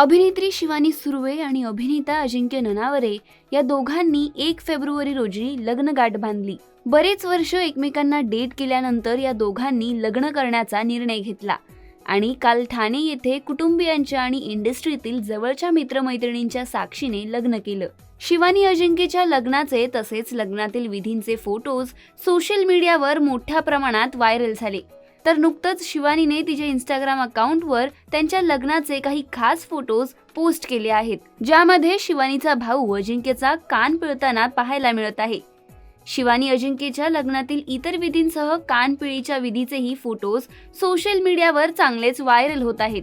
अभिनेत्री शिवानी सुर्वे आणि अभिनेता अजिंक्य ननावरे या दोघांनी एक फेब्रुवारी रोजी लग्न गाठ बांधली. बरेच वर्ष एकमेकांना डेट केल्यानंतर या दोघांनी लग्न करण्याचा निर्णय घेतला. आणि काल ठाणे येथे कुटुंबियांच्या आणि इंडस्ट्रीतील जवळच्या मित्रमैत्रिणींच्या साक्षीने लग्न केलं. शिवानी अजिंक्यच्या लग्नाचे तसेच लग्नातील विधींचे फोटोज सोशल मीडियावर मोठ्या प्रमाणात व्हायरल झाले. तर नुकतंच शिवानीने तिच्या इंस्टाग्राम अकाउंटवर त्यांच्या लग्नाचे काही खास फोटोज पोस्ट केले आहेत ज्यामध्ये शिवानीचा भाऊ अजिंक्यचा कान पिळताना पाहायला मिळत आहे. शिवानी अजिंक्यच्या लग्नातील इतर विधींसह कानपिळीच्या विधीचेही फोटोज सोशल मीडियावर चांगलेच व्हायरल होत आहेत.